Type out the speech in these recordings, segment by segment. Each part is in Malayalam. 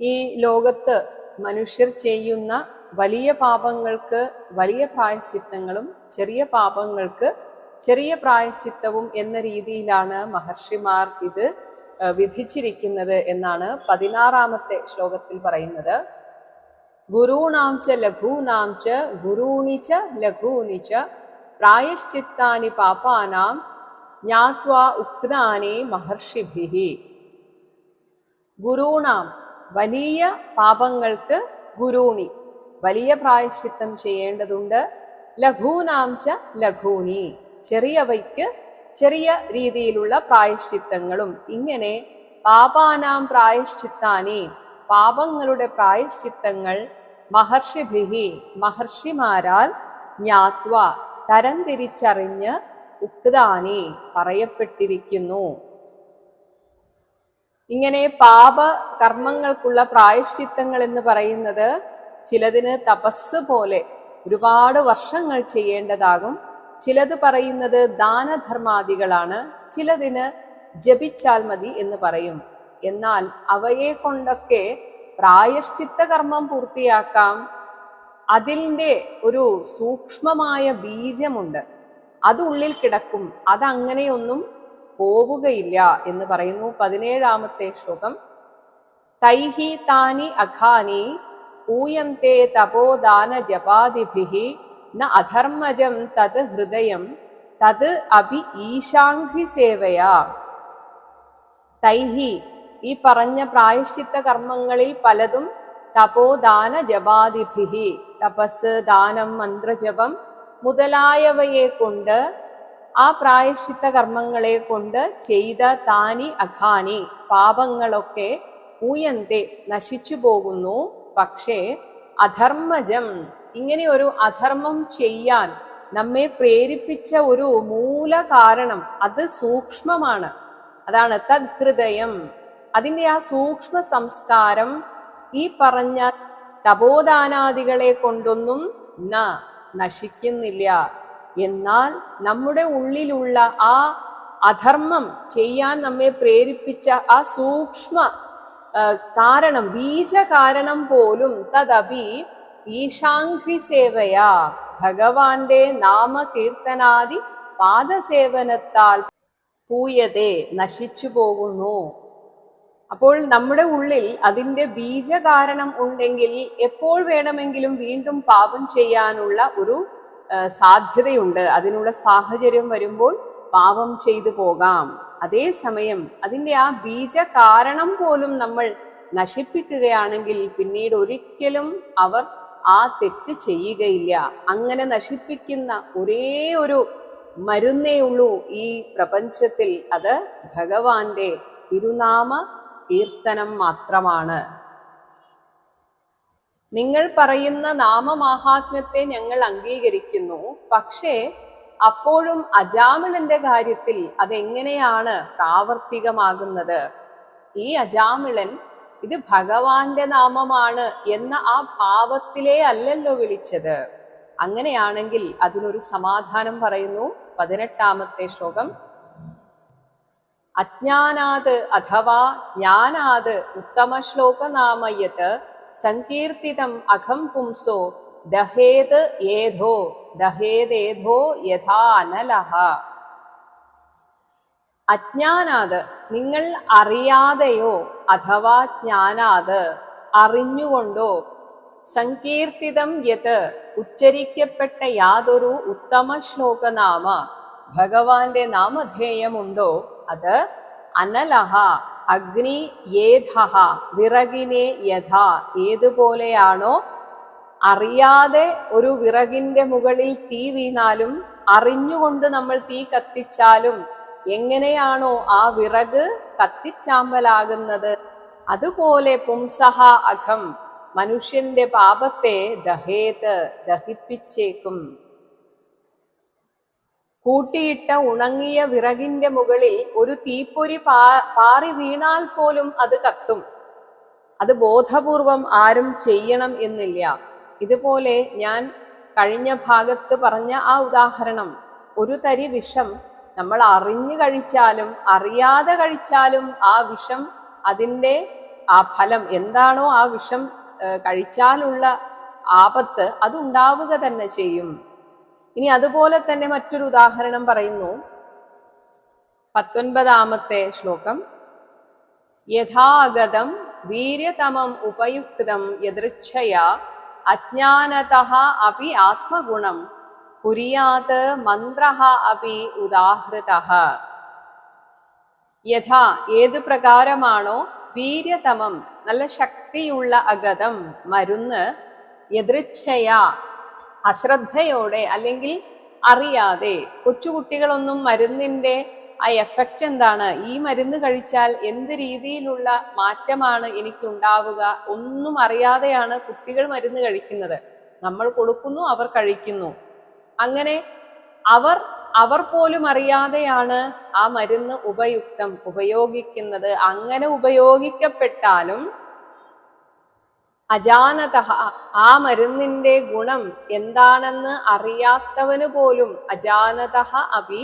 ഈ ലോകത്ത് മനുഷ്യർ ചെയ്യുന്ന വലിയ പാപങ്ങൾക്ക് വലിയ പ്രായശ്ചിത്തങ്ങളും ചെറിയ പാപങ്ങൾക്ക് ചെറിയ പ്രായശ്ചിത്തവും എന്ന രീതിയിലാണ് മഹർഷിമാർ ഇത് വിധിച്ചിരിക്കുന്നത് എന്നാണ് പതിനാറാമത്തെ ശ്ലോകത്തിൽ പറയുന്നത്. ഗുരൂണാം ച ലഘൂനാം ച ഗുരൂണി ച ലഘൂനി ച പ്രായശ്ചിത്താനി പാപാനാം ജ്ഞാത്വാ ഉക്താനി മഹർഷിഭിഹി ഗുരൂണാം വലിയ പാപങ്ങൾക്ക് ഗുരൂണി. വലിയ പ്രായശ്ചിത്തം ചെയ്യേണ്ടതുണ്ട്. ലഘൂനാം ച ലഘൂനി. ചെറിയവയ്ക്ക് ചെറിയ രീതിയിലുള്ള പ്രായശ്ചിത്തങ്ങളും. ഇങ്ങനെ പാപാനാം പ്രായശ്ചിത്താനി പാപങ്ങളുടെ പ്രായശ്ചിത്തങ്ങൾ മഹർഷിഭിഹി മഹർഷിമാരാൽ ജ്ഞാത്വ തരംതിരിച്ചറിഞ്ഞ് ഉക്താനി പറയപ്പെട്ടിരിക്കുന്നു. ഇങ്ങനെ പാപ കർമ്മങ്ങൾക്കുള്ള പ്രായശ്ചിത്തങ്ങൾ എന്ന് പറയുന്നത് ചിലതിന് തപസ് പോലെ ഒരുപാട് വർഷങ്ങൾ ചെയ്യേണ്ടതാകും. ചിലത് പറയുന്നത് ദാനധർമാദികളാണ്. ചിലതിന് ജപിച്ചാൽ മതി എന്ന് പറയും. എന്നാൽ അവയെ കൊണ്ടൊക്കെ പ്രായശ്ചിത്ത കർമ്മം പൂർത്തിയാക്കാം. അതിന്റെ ഒരു സൂക്ഷ്മമായ ബീജമുണ്ട്. അത് ഉള്ളിൽ കിടക്കും. അതങ്ങനെയൊന്നും പോവുകയില്ല എന്ന് പറയുന്നു പതിനേഴാമത്തെ ശ്ലോകം. തൈഹി താനി അഖാനി പൂയന്തെ തപോദാന ജപാദിഭിഹി ന അധർമ്മജം തത് ഹൃദയം തത് അഭി ഈശാഘ്രി സേവയാ. തൈഹി ഈ പറഞ്ഞ പ്രായശ്ചിത്ത കർമ്മങ്ങളിൽ പലതും തപോദാന ജപാദിഭിഹി തപസ് ദാനം മന്ത്രജപം മുതലായവയെ കൊണ്ട് ആ പ്രായശ്ചിത്ത കർമ്മങ്ങളെ കൊണ്ട് ചെയ്ത താനി അഖാനി. പാപങ്ങളൊക്കെ ഊയന്തെ നശിച്ചു പോകുന്നു. പക്ഷേ അധർമ്മജം ഇങ്ങനെ ഒരു അധർമ്മം ചെയ്യാൻ നമ്മെ പ്രേരിപ്പിച്ച ഒരു മൂല കാരണം അത് സൂക്ഷ്മമാണ്. അതാണ് തദ്ഹൃദയം അതിന്റെ ആ സൂക്ഷ്മ സംസ്കാരം ഈ പറഞ്ഞ തപോദാനാദികളെ കൊണ്ടൊന്നും ന നശിക്കുന്നില്ല. എന്നാൽ നമ്മുടെ ഉള്ളിലുള്ള ആ അധർമ്മം ചെയ്യാൻ നമ്മെ പ്രേരിപ്പിച്ച ആ സൂക്ഷ്മ കാരണം ബീജകാരണം പോലും തദപി ഈശാഘ്രി സേവയാ. ഭഗവാന്റെ നാമകീർത്തനാദി പാദസേവനത്താൽ പൂയതെ നശിച്ചു പോകുന്നു. അപ്പോൾ നമ്മുടെ ഉള്ളിൽ അതിന്റെ ബീജകാരണം ഉണ്ടെങ്കിൽ എപ്പോൾ വേണമെങ്കിലും വീണ്ടും പാപം ചെയ്യാനുള്ള ഒരു സാധ്യതയുണ്ട്. അതിനുള്ള സാഹചര്യം വരുമ്പോൾ പാപം ചെയ്തു പോകാം. അതേസമയം അതിന്റെ ആ ബീജ കാരണം പോലും നമ്മൾ നശിപ്പിക്കുകയാണെങ്കിൽ പിന്നീട് ഒരിക്കലും അവർ ആ തെറ്റ് ചെയ്യുകയില്ല. അങ്ങനെ നശിപ്പിക്കുന്ന ഒരേ ഒരു മരുന്നേ ഉള്ളൂ ഈ പ്രപഞ്ചത്തിൽ. അത് ഭഗവാന്റെ തിരുനാമ കീർത്തനം മാത്രമാണ്. നിങ്ങൾ പറയുന്ന നാമമാഹാത്മ്യത്തെ ഞങ്ങൾ അംഗീകരിക്കുന്നു. പക്ഷേ അപ്പോഴും അജാമിളന്റെ കാര്യത്തിൽ അതെങ്ങനെയാണ് പ്രാവർത്തികമാകുന്നത്? ഈ അജാമിളൻ ഇത് ഭഗവാന്റെ നാമമാണ് എന്ന ആ ഭാവത്തിലേ അല്ലല്ലോ വിളിച്ചത്. അങ്ങനെയാണെങ്കിൽ അതിനൊരു സമാധാനം പറയുന്നു. പതിനെട്ടാമത്തെ ശ്ലോകം. അജ്ഞാനാത് അഥവാ ജ്ഞാനാത് ഉത്തമശ്ലോകനാമയത് സങ്കീർത്തിതം അഖം പുംസോ ദഹേത് ഏധോ ദഹേതേധോ യഥാ അനലഹ അജ്ഞാനാത് നിങ്ങൾ അറിയാതെയോ അഥവാ ജ്ഞാനാത് അറിഞ്ഞുകൊണ്ടോ? സങ്കീർത്തിതം യത് ഉച്ചരിക്കപ്പെട്ട യാതൊരു ഉത്തമ ശ്ലോകനാമ ഭഗവാന്റെ നാമധേയമുണ്ടോ? അത് അനലഹ. അഗ്നി ഏധഹ വിറകിനെ യഥ ഏതുപോലെയാണോ അറിയാതെ ഒരു വിറകിന്റെ മുകളിൽ തീ വീണാലും അറിഞ്ഞുകൊണ്ട് നമ്മൾ തീ കത്തിച്ചാലും എങ്ങനെയാണോ ആ വിറക് കത്തിച്ചാമ്പലാകുന്നത്? അതുപോലെ പുംസഹ അഖം മനുഷ്യന്റെ പാപത്തെ ദഹേത് ദഹിപ്പിച്ചേക്കും. കൂട്ടിയിട്ട ഉണങ്ങിയ വിറകിന്റെ മുകളിൽ ഒരു തീപ്പൊരി പാറി വീണാൽ പോലും അത് കത്തും. അത് ബോധപൂർവം ആരും ചെയ്യണം എന്നില്ല. ഇതുപോലെ ഞാൻ കഴിഞ്ഞ ഭാഗത്ത് പറഞ്ഞ ആ ഉദാഹരണം ഒരു തരി വിഷം നമ്മൾ അറിഞ്ഞു കഴിച്ചാലും അറിയാതെ കഴിച്ചാലും ആ വിഷം അതിന്റെ ആ ഫലം എന്താണോ ആ വിഷം കഴിച്ചാലുള്ള ആപത്ത് അത് ഉണ്ടാവുക തന്നെ ചെയ്യും. ഇനി അതുപോലെ തന്നെ മറ്റൊരു ഉദാഹരണം പറയുന്നു. പത്തൊൻപതാമത്തെ ശ്ലോകം. യഥാഗതം വീര്യതമം ഉപയുക്തം യദൃച്ഛയാ അജ്ഞാനത അപി ആത്മഗുണം കുരിയാത് മന്ത്ര അപി ഉദാഹൃത. യഥാ ഏത് പ്രകാരമാണോ വീര്യതമം നല്ല ശക്തിയുള്ള അഗതം മരുന്ന് എതിർച്ഛയ അശ്രദ്ധയോടെ അല്ലെങ്കിൽ അറിയാതെ കൊച്ചുകുട്ടികളൊന്നും മരുന്നിന്റെ ആ എഫക്റ്റ് എന്താണ്? ഈ മരുന്ന് കഴിച്ചാൽ എന്ത് രീതിയിലുള്ള മാറ്റമാണ് എനിക്കുണ്ടാവുക? ഒന്നും അറിയാതെയാണ് കുട്ടികൾ മരുന്ന് കഴിക്കുന്നത്. നമ്മൾ കൊടുക്കുന്നു അവർ കഴിക്കുന്നു. അങ്ങനെ അവർ അവർ പോലും അറിയാതെയാണ് ആ മരുന്ന് ഉപയുക്തം ഉപയോഗിക്കുന്നത്. അങ്ങനെ ഉപയോഗിക്കപ്പെട്ടാലും അജാനത ആ മരുന്നിന്റെ ഗുണം എന്താണെന്ന് അറിയാത്തവന് പോലും അജാനത അപി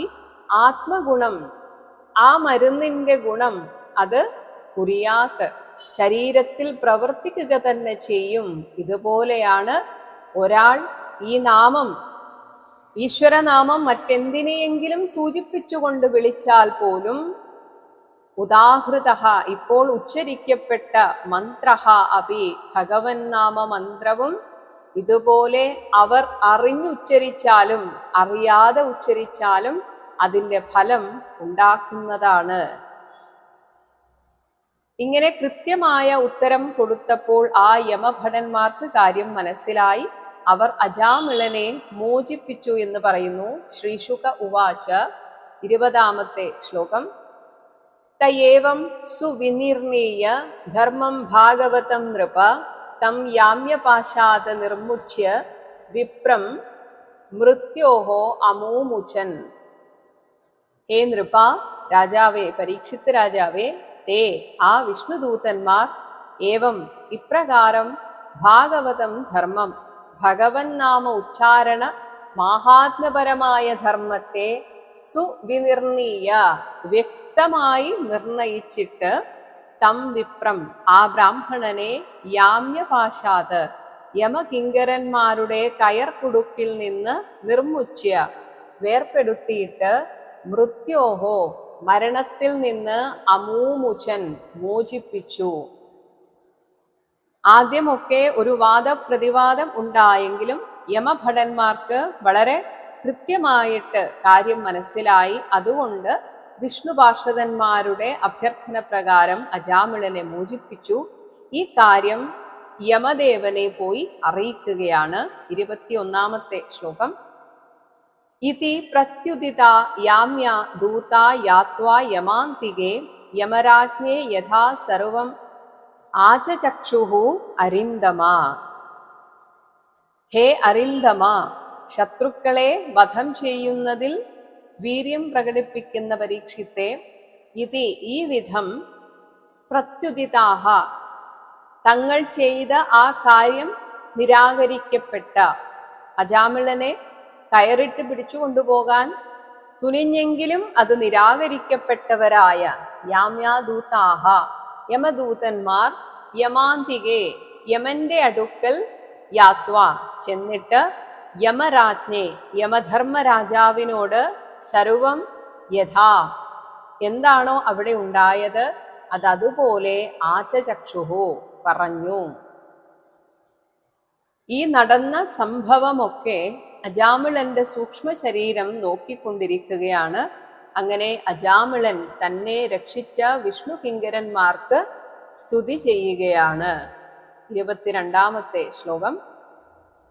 ആത്മഗുണം. ആ മരുന്നിന്റെ ഗുണം അത് കുറിയാത്ത്. ശരീരത്തിൽ പ്രവർത്തിക്കുക തന്നെ ചെയ്യും. ഇതുപോലെയാണ് ഒരാൾ ഈ നാമം. ഈശ്വരനാമം മറ്റെന്തിനെയെങ്കിലും സൂചിപ്പിച്ചുകൊണ്ട് വിളിച്ചാൽ പോലും ഉദാഹൃത ഇപ്പോൾ ഉച്ചരിക്കപ്പെട്ട മന്ത്ര അപി ഭഗവൻ നാമ മന്ത്രവും ഇതുപോലെ അവർ അറിഞ്ഞുച്ചരിച്ചാലും അറിയാതെ ഉച്ചരിച്ചാലും അതിന്റെ ഫലം ഉണ്ടാക്കുന്നതാണ്. ഇങ്ങനെ കൃത്യമായ ഉത്തരം കൊടുത്തപ്പോൾ ആ യമഭടന്മാർക്ക് കാര്യം മനസ്സിലായി. അവർ അജാമിളനെ മോചിപ്പിച്ചു എന്ന് പറയുന്നു. ശ്രീശുക ഉവാച ഇരുപതാമത്തെ ശ്ലോകം. തയേവം സുവിനിർണീയ ധർമ്മം ഭാഗവതം നൃപ തം യാമ്യപാശാത് നിർമുച്യ വിപ്രം മൃത്യോഹോ അമോമുചൻ ഹേ നൃപ രാജാവേ പരീക്ഷിത് രാജാവേ തേ ആ വിഷ്ണുദൂതന്മാർ ഏവം ഇപ്രകാരം ഭാഗവതം ധർമ്മം ഭഗവൻ നാമ ഉച്ചാരണ മാഹാത്മ്യപരമായ ധർമ്മത്തെ സുവിനിർണീയ വ്യക്തമായി നിർണയിച്ചിട്ട് തം വിപ്രം ആ ബ്രാഹ്മണനെ യാമ്യപാശാത്. യമകിങ്കരന്മാരുടെ കയർ കുടുക്കിൽ നിന്ന് നിർമുച്ച്യ വേർപ്പെടുത്തിയിട്ട് മൃത്യോഹോ മരണത്തിൽ നിന്ന് അമൂമുചൻ മോചിപ്പിച്ചു. ആദ്യമൊക്കെ ഒരു വാദപ്രതിവാദം ഉണ്ടായെങ്കിലും യമഭടന്മാർക്ക് വളരെ കൃത്യമായിട്ട് കാര്യം മനസ്സിലായി. അതുകൊണ്ട് വിഷ്ണു പാർഷദന്മാരുടെ അഭ്യർത്ഥന പ്രകാരം അജാമിളനെ മോചിപ്പിച്ചു. ഈ കാര്യം യമദേവനെ പോയി അറിയിക്കുകയാണ്. ഇരുപത്തിയൊന്നാമത്തെ ശ്ലോകം. ഇതി പ്രത്യുദിത യാമ്യ ദൂത യാത്വാ യമാന്തികെ യമരാജ്ഞേ യഥാ സർവം ആചചക്ഷുഹു അരിന്ദമ. ഹേ അരിന്ദമ ശത്രുക്കളെ വധം ചെയ്യുന്നതിൽ വീര്യം പ്രകടിപ്പിക്കുന്ന പരീക്ഷിത്തെ ഇതി ഈ വിധം പ്രത്യുദിതാഹ. തങ്ങൾ ചെയ്ത ആ കാര്യം നിരാകരിക്കപ്പെട്ട. അജാമിളനെ കയറിട്ട് പിടിച്ചു കൊണ്ടുപോകാൻ തുനിഞ്ഞെങ്കിലും അത് നിരാകരിക്കപ്പെട്ടവരായ യാമ്യാദൂതാഹ യമദൂതന്മാർ യമാന്തികെ യമന്റെ അടുക്കൽ യാത്വ. ചെന്നിട്ട് യമരാജ്ഞെ യമധർമ്മ രാജാവിനോട് സർവം യഥാ. എന്താണോ അവിടെ ഉണ്ടായത്? അതതുപോലെ ആചചക്ഷുഹു പറഞ്ഞു. ഈ നടന്ന സംഭവമൊക്കെ അജാമിളന്റെ സൂക്ഷ്മ ശരീരം നോക്കിക്കൊണ്ടിരിക്കുകയാണ്. അങ്ങനെ അജാമിളൻ തന്നെ രക്ഷിച്ച വിഷ്ണു കിങ്കരന്മാർക്ക് സ്തുതി ചെയ്യുകയാണ്. ഇരുപത്തിരണ്ടാമത്തെ ശ്ലോകം.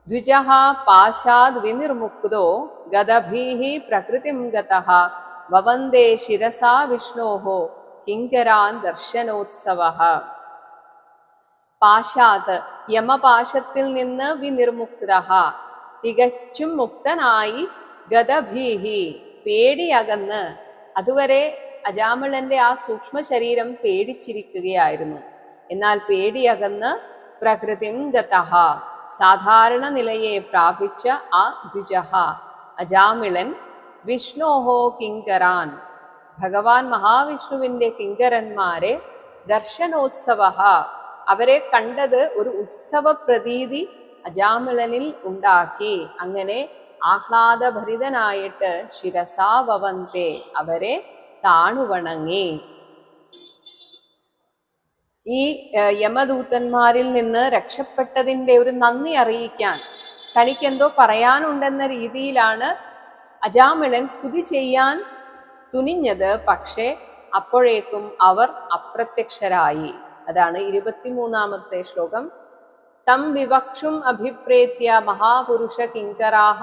ദ്വിജഃ പാശാദ് വിനിർമുക്തോ ഗദഭീः പ്രകൃതിം ഗതഃ വവന്ദേ ശിരസാ വിഷ്ണോः കിങ്കരാൻ ദർശനോത്സവ പാശാത് യമപാശത്തിൽ നിന്ന് വിനിർമുക്ത। തികച്ചും മുക്തനായി ഗതഭീഹി പേടിയകന്ന് അതുവരെ അജാമിളന്റെ ആ സൂക്ഷ്മ ശരീരം പേടിച്ചിരിക്കുകയായിരുന്നു. എന്നാൽ പേടിയകന്ന് പ്രകൃതിം ഗതഃ സാധാരണ നിലയെ പ്രാപിച്ച ആ ദ്വിജഹ അജാമിളൻ വിഷ്ണോഹോ കിങ്കരാൻ. ഭഗവാൻ മഹാവിഷ്ണുവിന്റെ കിങ്കരന്മാരെ ദർശനോത്സവ അവരെ കണ്ടത് ഒരു ഉത്സവ പ്രതീതി അജാമിളനിൽ ഉണ്ടാക്കി. അങ്ങനെ ആഹ്ലാദഭരിതനായിട്ട് ശിരസാവവന്തെ അവരെ താണുവണങ്ങി. ഈ യമദൂതന്മാരിൽ നിന്ന് രക്ഷപ്പെട്ടതിന്റെ ഒരു നന്ദി അറിയിക്കാൻ തനിക്കെന്തോ പറയാനുണ്ടെന്ന രീതിയിലാണ് അജാമിളൻ സ്തുതി ചെയ്യാൻ തുനിഞ്ഞത്. പക്ഷേ അപ്പോഴേക്കും അവർ അപ്രത്യക്ഷരായി. അതാണ് ഇരുപത്തിമൂന്നാമത്തെ ശ്ലോകം. തം വിവക്ഷും അഭിപ്രേത്യ മഹാപുരുഷ കിങ്കരാഹ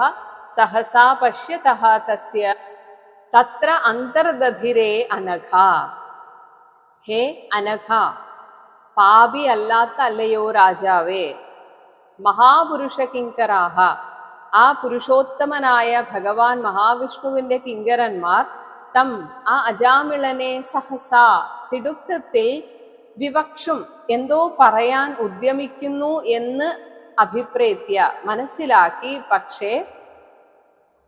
സഹസാ പശ്യത തസ്യ തത്ര അന്തർദധിരേ അനഘ. ഹേ അനഘ. പാപി അല്ലാത്ത അല്ലയോ രാജാവേ? മഹാപുരുഷ കിങ്കരാഹ. ആ പുരുഷോത്തമനായ ഭഗവാൻ മഹാവിഷ്ണുവിന്റെ കിങ്കരന്മാർ തം ആ അജാമിളനെ സഹസ തിടുക്കത്തിൽ വിവക്ഷും എന്തോ പറയാൻ ഉദ്യമിക്കുന്നു എന്ന് അഭിപ്രേത്യ മനസ്സിലാക്കി. പക്ഷേ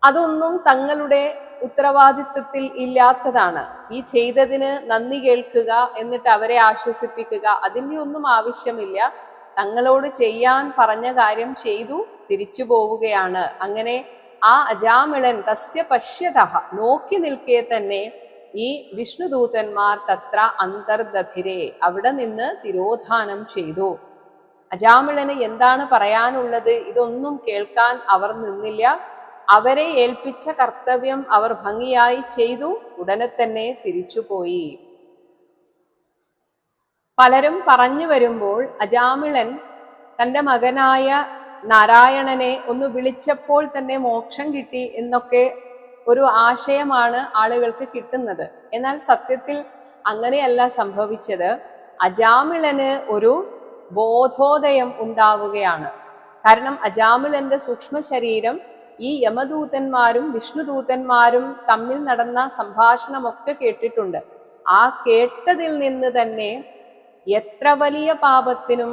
അതൊന്നും തങ്ങളുടെ ഉത്തരവാദിത്വത്തിൽ ഇല്ലാത്തതാണ്. ഈ ചെയ്തതിന് നന്ദി കേൾക്കുക എന്നിട്ട് അവരെ ആശ്വസിപ്പിക്കുക അതിന്റെ ഒന്നും ആവശ്യമില്ല. തങ്ങളോട് ചെയ്യാൻ പറഞ്ഞ കാര്യം ചെയ്തു തിരിച്ചു പോവുകയാണ്. അങ്ങനെ ആ അജാമിളൻ തസ്യ പശ്യത നോക്കി നിൽക്കെ തന്നെ ഈ വിഷ്ണുദൂതന്മാർ തത്ര അന്തർദധിരെ അവിടെ നിന്ന് തിരോധാനം ചെയ്തു. അജാമിളന് എന്താണ് പറയാനുള്ളത്? ഇതൊന്നും കേൾക്കാൻ അവർ നിന്നില്ല. അവരെ ഏൽപ്പിച്ച കർത്തവ്യം അവർ ഭംഗിയായി ചെയ്തു ഉടനെ തന്നെ തിരിച്ചുപോയി. പലരും പറഞ്ഞു വരുമ്പോൾ അജാമിളൻ തന്റെ മകനായ നാരായണനെ ഒന്ന് വിളിച്ചപ്പോൾ തന്നെ മോക്ഷം കിട്ടി എന്നൊക്കെ ഒരു ആശയമാണ് ആളുകൾക്ക് കിട്ടുന്നത്. എന്നാൽ സത്യത്തിൽ അങ്ങനെയല്ല സംഭവിച്ചത്. അജാമിളന് ഒരു ബോധോദയം ഉണ്ടാവുകയാണ്. കാരണം അജാമിളന്റെ സൂക്ഷ്മ ശരീരം ഈ യമദൂതന്മാരും വിഷ്ണുദൂതന്മാരും തമ്മിൽ നടന്ന സംഭാഷണമൊക്കെ കേട്ടിട്ടുണ്ട്. ആ കേട്ടതിൽ നിന്ന് തന്നെ എത്ര വലിയ പാപത്തിനും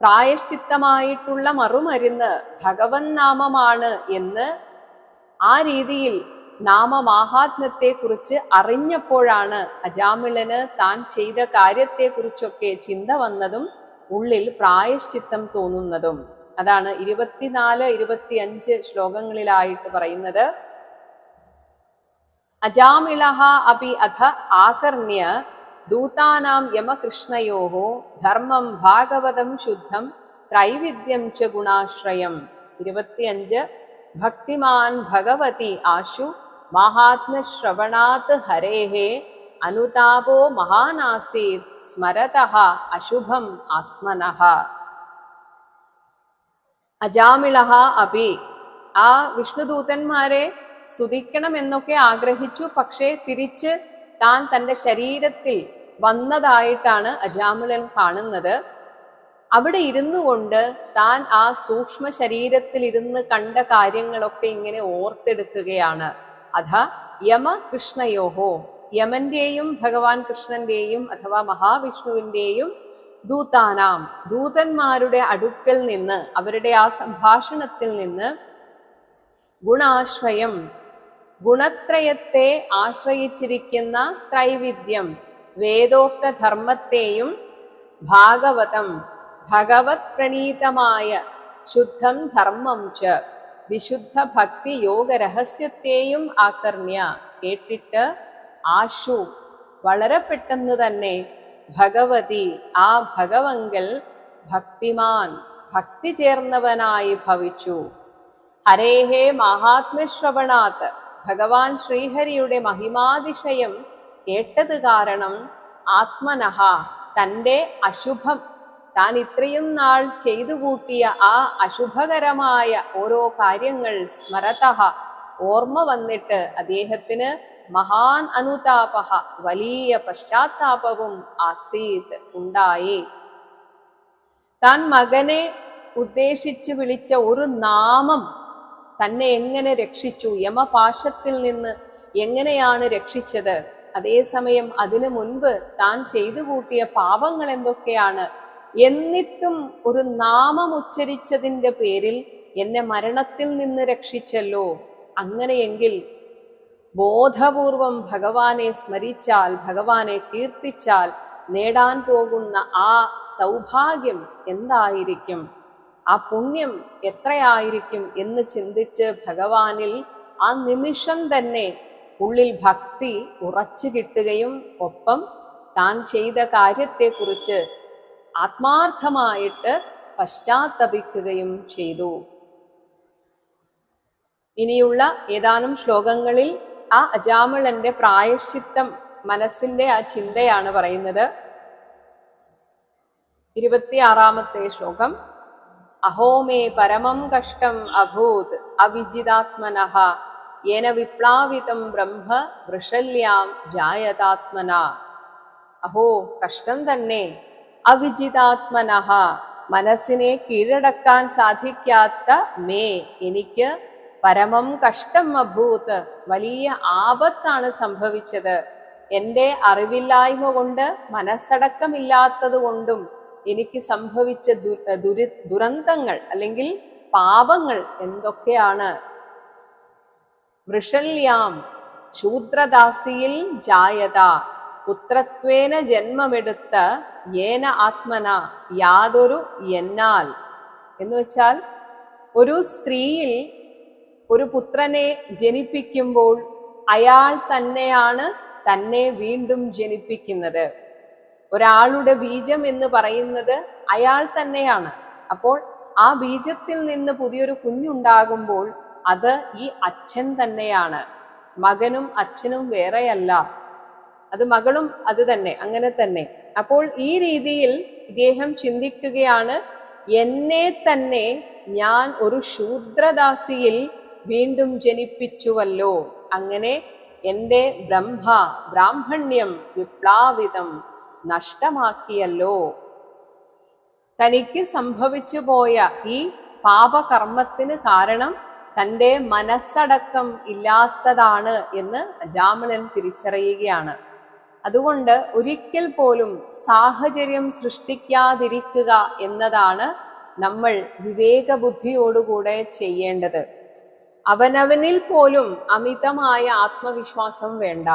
പ്രായശ്ചിത്തമായിട്ടുള്ള മറുമരുന്ന് ഭഗവൻ നാമമാണ് എന്ന് ആ രീതിയിൽ നാമമാഹാത്മ്യത്തെ കുറിച്ച് അറിഞ്ഞപ്പോഴാണ് അജാമിളന് താൻ ചെയ്ത കാര്യത്തെക്കുറിച്ചൊക്കെ ചിന്ത വന്നതും ഉള്ളിൽ പ്രായശ്ചിത്തം തോന്നുന്നതും. അതാണ് ഇരുപത്തിനാല് ഇരുപത്തിയഞ്ച് ശ്ലോകങ്ങളിലായിട്ട് പറയുന്നത്. അജാമിളഹ അപി അഥ ആകർണ്യ ദൂതാനാം യമകൃഷ്ണയോ ധർമ്മം ഭാഗവതം ശുദ്ധം ത്രൈവിദ്യം ച ഗുണാശ്രയം. ഇരുപത്തിയഞ്ച് ഭക്തിമാൻ ഭഗവതി ആശു മാഹാത്മ്യശ്രവണാത് ഹരേഹേ അനുതാപോ മഹാനാസീത് സ്മരതഃ അശുഭം ആത്മനഃ. അജാമിളഹ അപി ആ വിഷ്ണുദൂതന്മാരെ സ്തുതിക്കണം എന്നൊക്കെ ആഗ്രഹിച്ചു പക്ഷേ തിരിച്ച് താൻ തന്റെ ശരീരത്തിൽ വന്നതായിട്ടാണ് അജാമിളൻ കാണുന്നത്. അവിടെ ഇരുന്നു കൊണ്ട് താൻ ആ സൂക്ഷ്മ ശരീരത്തിൽ ഇരുന്ന് കണ്ട കാര്യങ്ങളൊക്കെ ഇങ്ങനെ ഓർത്തെടുക്കുകയാണ്. അഥ യമ കൃഷ്ണയോഹോ. യമന്റെയും ഭഗവാൻ കൃഷ്ണന്റെയും അഥവാ മഹാവിഷ്ണുവിന്റെയും ദൂതാനാം. ദൂതന്മാരുടെ അടുക്കൽ നിന്ന് അവരുടെ ആ സംഭാഷണത്തിൽ നിന്ന് ഗുണാശ്രയം ഗുണത്രയത്തെ ആശ്രയിച്ചിരിക്കുന്ന ത്രൈവിധ്യം വേദോക്ത ധർമ്മത്തെയും ഭാഗവതം ഭഗവത് പ്രണീതമായ ശുദ്ധം ധർമ്മം ച വിശുദ്ധ ഭക്തി യോഗ രഹസ്യത്തെയും ആകർണ്യ കേട്ടിട്ട് ആശു വളരെ പെട്ടെന്ന് തന്നെ ഭഗവതി ആ ഭഗവങ്കൽ ഭക്തിമാൻ ഭക്തി ചേർന്നവനായി ഭവിച്ചു. ഹരേഹേ മഹാത്മ്യശ്രവണാത് ഭഗവാൻ ശ്രീഹരിയുടെ മഹിമാതിശയം കേട്ടത് കാരണം ആത്മനഹ തന്റെ അശുഭം. താൻ ഇത്രയും നാൾ ചെയ്തു കൂട്ടിയ ആ അശുഭകരമായ ഓരോ കാര്യങ്ങൾ സ്മരതഃ ഓർമ്മ വന്നിട്ട് അദ്ദേഹത്തിന് മഹാൻ അനുതാപഹ വലിയ പശ്ചാത്താപവും അസീത് ഉണ്ടായി. താൻ മകനെ ഉദ്ദേശിച്ച് വിളിച്ച ഒരു നാമം തന്നെ എങ്ങനെ രക്ഷിച്ചു? യമപാശത്തിൽ നിന്ന് എങ്ങനെയാണ് രക്ഷിച്ചത്? അതേസമയം അതിനു മുൻപ് താൻ ചെയ്തു കൂട്ടിയ പാപങ്ങൾ എന്തൊക്കെയാണ്? എന്നിട്ടും ഒരു നാമം ഉച്ചരിച്ചതിന്റെ പേരിൽ എന്നെ മരണത്തിൽ നിന്ന് രക്ഷിച്ചല്ലോ. അങ്ങനെയെങ്കിൽ ബോധപൂർവം ഭഗവാനെ സ്മരിച്ചാൽ ഭഗവാനെ കീർത്തിച്ചാൽ നേടാൻ പോകുന്ന ആ സൗഭാഗ്യം എന്തായിരിക്കും? ആ പുണ്യം എത്രയായിരിക്കും എന്ന് ചിന്തിച്ച് ഭഗവാനിൽ ആ നിമിഷം തന്നെ ഉള്ളിൽ ഭക്തി ഉറച്ചു കിട്ടുകയും ഒപ്പം താൻ ചെയ്ത കാര്യത്തെക്കുറിച്ച് ആത്മാർത്ഥമായിട്ട് പശ്ചാത്തപിക്കുകയും ചെയ്തു. ഇനിയുള്ള ഏതാനും ശ്ലോകങ്ങളിൽ ആ അജാമിളന്റെ പ്രായശ്ചിത്തം മനസ്സിന്റെ ആ ചിന്തയാണ് പറയുന്നത്. ഇരുപത്തിയാറാമത്തെ ശ്ലോകം. അഹോമേ പരമം കഷ്ടം അഭൂത് അവിജിതാത്മനഹ യേന വിപ്ലാവിതം ബ്രഹ്മ വൃഷല്യാം ജായതാത്മന. അഹോ കഷ്ടം തന്നെ അവിജിതാത്മനഹ മനസ്സിനെ കീഴടക്കാൻ സാധിക്കാത്ത മേ എനിക്ക് പരമം കഷ്ടം അഭൂത്ത് വലിയ ആപത്താണ് സംഭവിച്ചത്. എന്റെ അറിവില്ലായ്മ കൊണ്ട് മനസ്സടക്കമില്ലാത്തത് കൊണ്ടും എനിക്ക് സംഭവിച്ച ദുരി ദുരന്തങ്ങൾ അല്ലെങ്കിൽ പാപങ്ങൾ എന്തൊക്കെയാണ്? വൃഷല്യാം ശൂദ്രദാസിയിൽ ജായത. പുത്രത്വേന ജന്മമെടുത്ത ഏന ആത്മന യാതൊരു എന്നാൽ. എന്ന് വെച്ചാൽ ഒരു സ്ത്രീയിൽ ഒരു പുത്രനെ ജനിപ്പിക്കുമ്പോൾ അയാൾ തന്നെയാണ് തന്നെ വീണ്ടും ജനിപ്പിക്കുന്നത്. ഒരാളുടെ ബീജം എന്ന് പറയുന്നത് അയാൾ തന്നെയാണ്. അപ്പോൾ ആ ബീജത്തിൽ നിന്ന് പുതിയൊരു കുഞ്ഞുണ്ടാകുമ്പോൾ അത് ഈ അച്ഛൻ തന്നെയാണ്. മകനും അച്ഛനും വേറെയല്ല. അത് മകളും അത് തന്നെ അങ്ങനെ തന്നെ. അപ്പോൾ ഈ രീതിയിൽ ഇദ്ദേഹം ചിന്തിക്കുകയാണ് എന്നെ തന്നെ ഞാൻ ഒരു ശൂദ്രദാസിയിൽ വീണ്ടും ജനിപ്പിച്ചുവല്ലോ. അങ്ങനെ എന്റെ ബ്രഹ്മ ബ്രാഹ്മണ്യം വിപ്ലാവിതം നഷ്ടമാക്കിയല്ലോ. തനിക്ക് സംഭവിച്ചു പോയ ഈ പാപകർമ്മത്തിന് കാരണം തന്റെ മനസ്സടക്കം ഇല്ലാത്തതാണ് എന്ന് അജാമിളൻ തിരിച്ചറിയുകയാണ്. അതുകൊണ്ട് ഒരിക്കൽ പോലും സാഹചര്യം സൃഷ്ടിക്കാതിരിക്കുക എന്നതാണ് നമ്മൾ വിവേകബുദ്ധിയോടുകൂടെ ചെയ്യേണ്ടത്. അവനവനിൽ പോലും അമിതമായ ആത്മവിശ്വാസം വേണ്ട.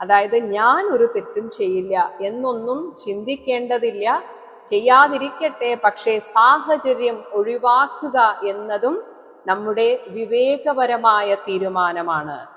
അതായത് ഞാൻ ഒരു തെറ്റും ചെയ്യില്ല എന്നൊന്നും ചിന്തിക്കേണ്ടതില്ല ചെയ്യാതിരിക്കട്ടെ പക്ഷേ സാഹചര്യം ഒഴിവാക്കുക എന്നതും നമ്മുടെ വിവേകപരമായ തീരുമാനമാണ്.